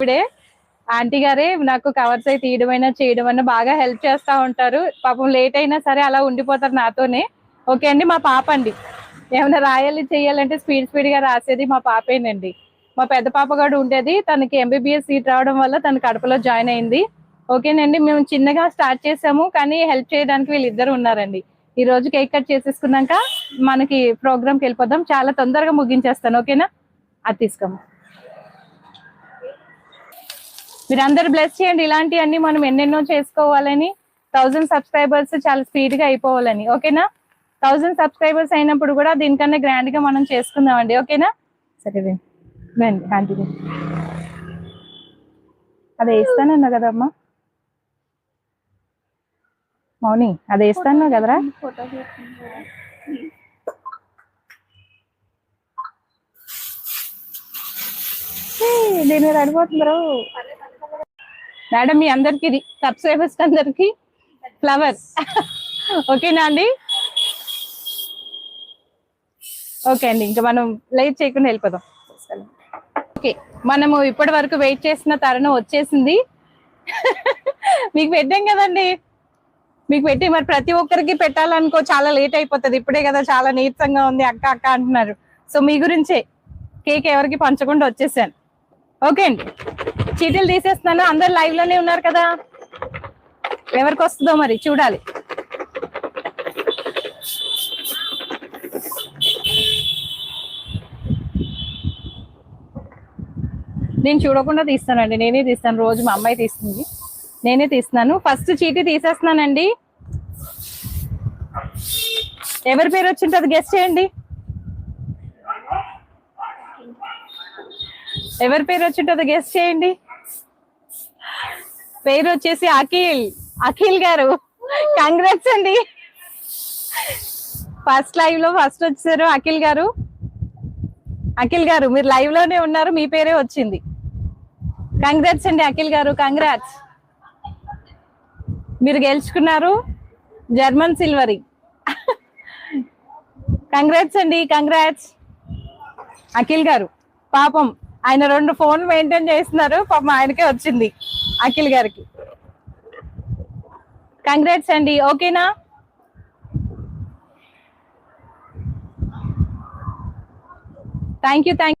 ఇప్పుడే ఆంటీ గారే నాకు కవర్స్ అయితే తీయడమైనా అయినా బాగా హెల్ప్ చేస్తా ఉంటారు. పాపం లేట్ అయినా సరే అలా ఉండిపోతారు నాతోనే. ఓకే అండి మా పాప అండి. ఏమైనా రాయాలి చేయాలంటే స్పీడ్ స్పీడ్గా రాసేది మా పాపేనండి. మా పెద్ద పాప కూడా ఉండేది తనకి ఎంబీబీఎస్ సీట్ రావడం వల్ల తన కడపలో జాయిన్ అయింది. ఓకేనండి మేము చిన్నగా స్టార్ట్ చేసాము కానీ హెల్ప్ చేయడానికి వీళ్ళిద్దరు ఉన్నారండి. ఈ రోజు కేక్ కట్ చేసేసుకున్నాక మనకి ప్రోగ్రామ్కి వెళ్ళిపోదాం. చాలా తొందరగా ముగించేస్తాను ఓకేనా? అది తీసుకోమా మీరందరూ బ్లెస్ చేయండి. ఇలాంటివన్నీ మనం ఎన్నెన్నో చేసుకోవాలని థౌజండ్ సబ్స్క్రైబర్స్ చాలా స్పీడ్గా అయిపోవాలని. ఓకేనా? థౌజండ్ సబ్స్క్రైబర్స్ అయినప్పుడు కూడా దీనికన్నా గ్రాండ్గా మనం చేసుకుందామండి. ఓకేనా? సరే రండి. రండి ఆంటీ అది వేస్తానన్నా కదమ్మా? మౌని అది వేస్తాను కదరా? ఏయ్, దీని మీద అడిపోతుందరు మేడం మీ అందరికి సబ్స్క్రైబర్స్ అందరికి ఫ్లవర్ ఓకేనా అండి? ఓకే అండి ఇంకా మనం లైట్ చేయకుండా వెళ్ళిపోదాం. ఓకే మనము ఇప్పటి వరకు వెయిట్ చేసిన తరుణం వచ్చేసింది. మీకు పెట్టాం కదండి? మీకు పెట్టి మరి ప్రతి ఒక్కరికి పెట్టాలనుకో చాలా లేట్ అయిపోతుంది. ఇప్పుడే కదా చాలా నీరసంగా ఉంది అక్క అక్క అంటున్నారు. సో మీ గురించే కేక్ ఎవరికి పంచకుండా వచ్చేసాను. ఓకే అండి. చీటీలు తీసేస్తున్నాను. అందరు లైవ్లోనే ఉన్నారు కదా. ఎవరికి వస్తుందో మరి చూడాలి. నేను చూడకుండా తీస్తానండి. నేనే తీస్తాను. రోజు మా అమ్మాయి తీస్తుంది. నేనే తీస్తున్నాను. ఫస్ట్ చీటీ తీసేస్తున్నానండి. ఎవరి పేరు వచ్చింటుంది గెస్ట్ చేయండి. ఎవరి పేరు వచ్చింటుందో గెస్ట్ చేయండి. పేరు వచ్చేసి అఖిల్. అఖిల్ గారు. కంగ్రాట్స్ అండి. ఫస్ట్ లైవ్లో ఫస్ట్ వచ్చారు అఖిల్ గారు. అఖిల్ గారు మీరు లైవ్లోనే ఉన్నారు మీ పేరే వచ్చింది. కంగ్రాట్స్ అండి అఖిల్ గారు కంగ్రాట్స్ మీరు గెలుచుకున్నారు జర్మన్ సిల్వరీ. కంగ్రాట్స్ అండి కంగ్రాట్స్ అఖిల్ గారు పాపం. ఆయన రెండు ఫోన్లు మెయింటైన్ చేస్తున్నారు. పాపం ఆయనకే వచ్చింది అఖిల్ గారికి. కంగ్రాట్స్ అండి. ఓకేనా థ్యాంక్ యూ థ్యాంక్